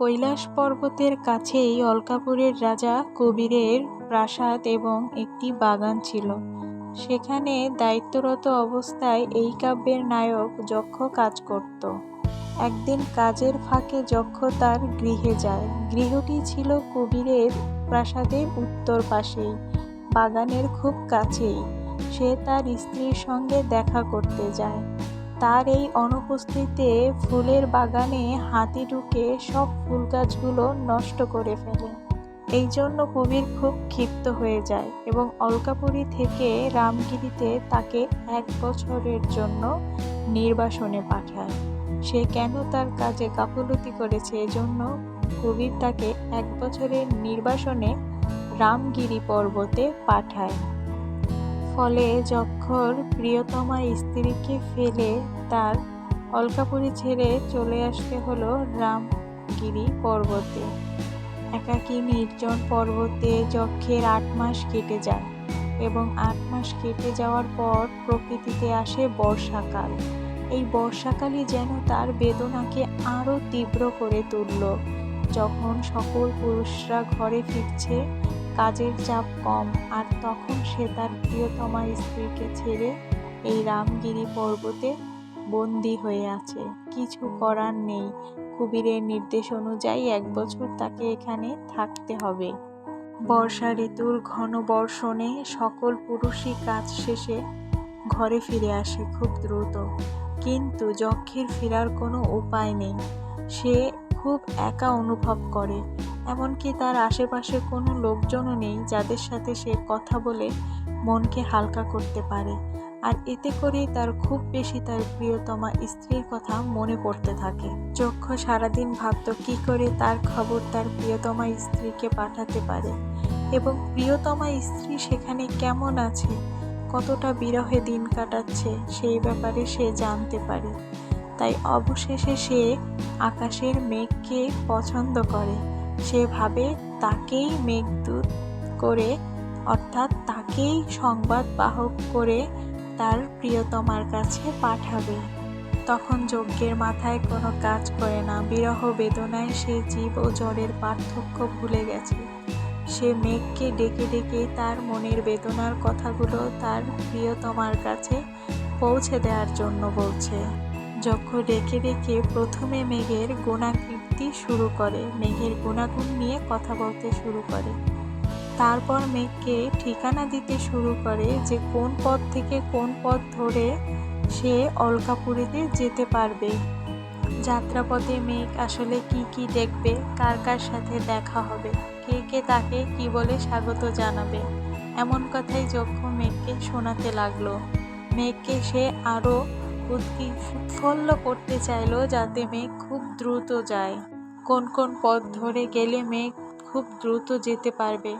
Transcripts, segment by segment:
কৈলাস পর্বতের কাছেই অলকাপুরের রাজা কবিরের প্রাসাদ এবং একটি বাগান ছিল। সেখানে দায়িত্বরত অবস্থায় এই কাব্যের নায়ক যক্ষ কাজ করত। একদিন কাজের ফাঁকে যক্ষ তার গৃহে যায়। গৃহটি ছিল কবিরের প্রাসাদের উত্তর পাশেই, বাগানের খুব কাছেই। সে তার স্ত্রীর সঙ্গে দেখা করতে যায়। তার এই অনুপস্থিতিতে ফুলের বাগানে হাতি ঢুকে সব ফুল গাছগুলো নষ্ট করে ফেলে। এই জন্য কবির খুব ক্ষিপ্ত হয়ে যায় এবং অলকাপুরী থেকে রামগিরিতে তাকে এক বছরের জন্য নির্বাসনে পাঠায়। সে কেন তার কাজে গাফলতি করেছে এজন্য কবির তাকে এক বছরের নির্বাসনে রামগিরি পর্বতে পাঠায়। ফলে যক্ষর প্রিয়তমা স্ত্রীকে ফেলে তার অলকাপুরি ছেড়ে চলে আসতে হলো রামগিরি পর্বতে। একাকী নির্জন পর্বতে যক্ষের আট মাস কেটে যায় এবং আট মাস কেটে যাওয়ার পর প্রকৃতিতে আসে বর্ষাকাল। এই বর্ষাকালই যেন তার বেদনাকে আরও তীব্র করে তুলল। যখন সকল পুরুষরা ঘরে ফিরছে কাজের চাপ কম, আর তখন সে তার প্রিয়তমা স্ত্রীকে ছেড়ে এই রামগিরি পর্বতে বন্দি হয়ে আছে। কিছু করার নেই। কুবিরের নির্দেশ অনুযায়ী এক বছর তাকে এখানে থাকতে হবে। বর্ষা ঋতুর ঘন বর্ষণে সকল পুরুষই কাজ শেষে ঘরে ফিরে আসে খুব দ্রুত। কিন্তু যক্ষের ফেরার কোনো উপায় নেই। সে খুব একা অনুভব করে। এমনকি তার আশেপাশে কোনো লোকজনও নেই যাদের সাথে সে কথা বলে মনকে হালকা করতে পারে। আর এতে করেই তার খুব বেশি তার প্রিয়তমা স্ত্রীর কথা মনে পড়তে থাকে। চক্ষ সারাদিন ভাবত কি করে তার খবর তার প্রিয়তমা স্ত্রীকে পাঠাতে পারে এবং প্রিয়তমা স্ত্রী সেখানে কেমন আছে, কতটা বিরহে দিন কাটাচ্ছে সেই ব্যাপারে সে জানতে পারে। তাই অবশেষে সে আকাশের মেঘকে পছন্দ করে। সে ভাবে তাকেই মেঘদূত করে, অর্থাৎ তাকেই সংবাদ বাহক করে তার প্রিয়তমার কাছে পাঠাবে। তখন যজ্ঞের মাথায় কোনো কাজ করে না। বিরহ বেদনায় সে জীব ও জ্বরের পার্থক্য ভুলে গেছে। সে মেঘকে ডেকে ডেকে তার মনের বেদনার কথাগুলো তার প্রিয়তমার কাছে পৌঁছে দেওয়ার জন্য বলছে। যক্ষ ডেকে ডেকে প্রথমে মেঘের গুণাকীর্তি শুরু করে। মেঘের গুণাগুণ নিয়ে কথা বলতে শুরু করে। তারপর মেঘকে ঠিকানা দিতে শুরু করে যে কোন পথ থেকে কোন পথ ধরে সে অলকাপুরীতে যেতে পারবে। যাত্রাপথে মেঘ আসলে কি কি দেখবে, কার কার সাথে দেখা হবে, কে কে তাকে কি বলে স্বাগত জানাবে, এমন কথাই যক্ষ মেঘকে শোনাতে লাগল। মেঘকে সে আরও উৎফুল্ল করতে চাইলো যাতে মেঘ খুব দ্রুত যায়। কোন কোন পথ ধরে গেলে মেঘ খুব দ্রুত যেতে পারবে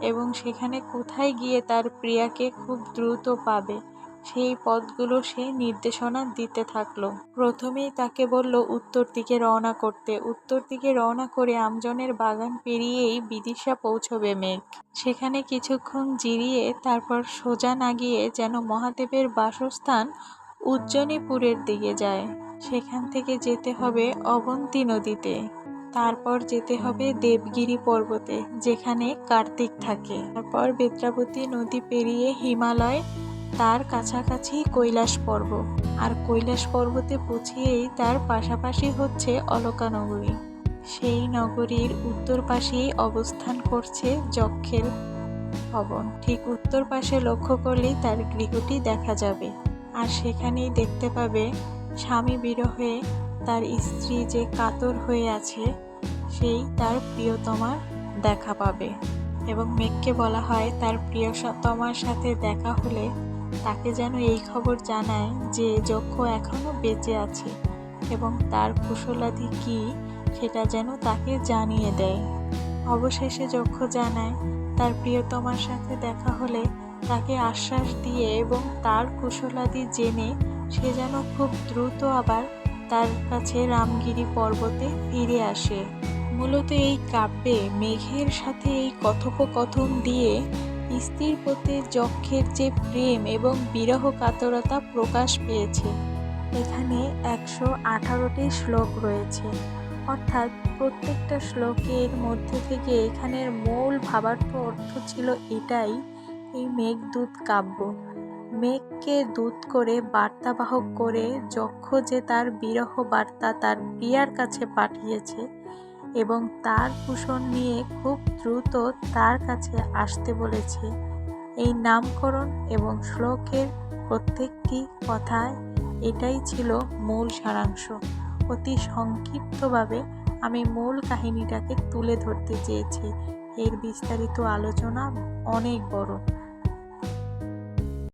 এবং সেখানে কোথায় গিয়ে তার প্রিয়াকে খুব দ্রুত পাবে, সেই পথগুলো সে নির্দেশনা দিতে থাকল। প্রথমেই তাকে বলল উত্তর দিকে রওনা করতে। উত্তর দিকে রওনা করে আমজনের বাগান পেরিয়েই বিদিশা পৌঁছবে মেঘ। সেখানে কিছুক্ষণ জিরিয়ে তারপর সোজা না গিয়ে যেন মহাদেবের বাসস্থান উজ্জনীপুরের দিকে যায়। সেখান থেকে যেতে হবে অবন্তী নদীতে। তারপর যেতে হবে দেবগিরি পর্বতে, যেখানে কার্তিক থাকে। তারপর বেত্রাবতী নদী পেরিয়ে হিমালয়, তার কাছাকাছি কৈলাস পর্ব আর কৈলাস পর্বতে পৌঁছিয়েই তার পাশাপাশি হচ্ছে অলকা নগরী সেই নগরীর উত্তর পাশেই অবস্থান করছে যক্ষের ভবন। ঠিক উত্তর পাশে লক্ষ্য করলেই তার গৃহটি দেখা যাবে। আর সেখানেই দেখতে পাবে স্বামী বিরহে তার স্ত্রী যে কাতর হয়ে আছে, সেই তার প্রিয়তমার দেখা পাবে। এবং মেঘকে বলা হয়, তার প্রিয়তমার সাথে দেখা হলে তাকে যেন এই খবর জানায় যে যক্ষ এখনও বেঁচে আছে এবং তার কুশলাদি কি সেটা যেন তাকে জানিয়ে দেয়। অবশেষে যক্ষ জানায়, তার প্রিয়তমার সাথে দেখা হলে তাকে আশ্বাস দিয়ে এবং তার কুশলাদি জেনে সে যেন খুব দ্রুত আবার তার কাছে রামগিরি পর্বতে ফিরে আসে। মূলত এই কাব্যে মেঘের সাথে এই কথোপকথন দিয়ে স্ত্রীর প্রতি যক্ষের যে প্রেম এবং বিরহ কাতরতা প্রকাশ পেয়েছে, এখানে একশো আঠারোটি শ্লোক রয়েছে। অর্থাৎ প্রত্যেকটা শ্লোকের মধ্যে থেকে এখানের মূল ভাবার্থ অর্থ ছিল এটাই এই মেঘদূত কাব্য। মেঘকে দূত করে বার্তাবাহক করে যক্ষ যে তার বিরহ বার্তা তার প্রিয়ার কাছে পাঠিয়েছে এবং তার কুশন নিয়ে খুব দ্রুত তার কাছে আসতে বলেছে। এই নামকরণ এবং শ্লোকের প্রত্যেকটি কথায় এটাই ছিল মূল সারাংশ। অতি সংক্ষিপ্তভাবে আমি মূল কাহিনীটাকে তুলে ধরতে চেয়েছি। এর বিস্তারিত আলোচনা অনেক বড়।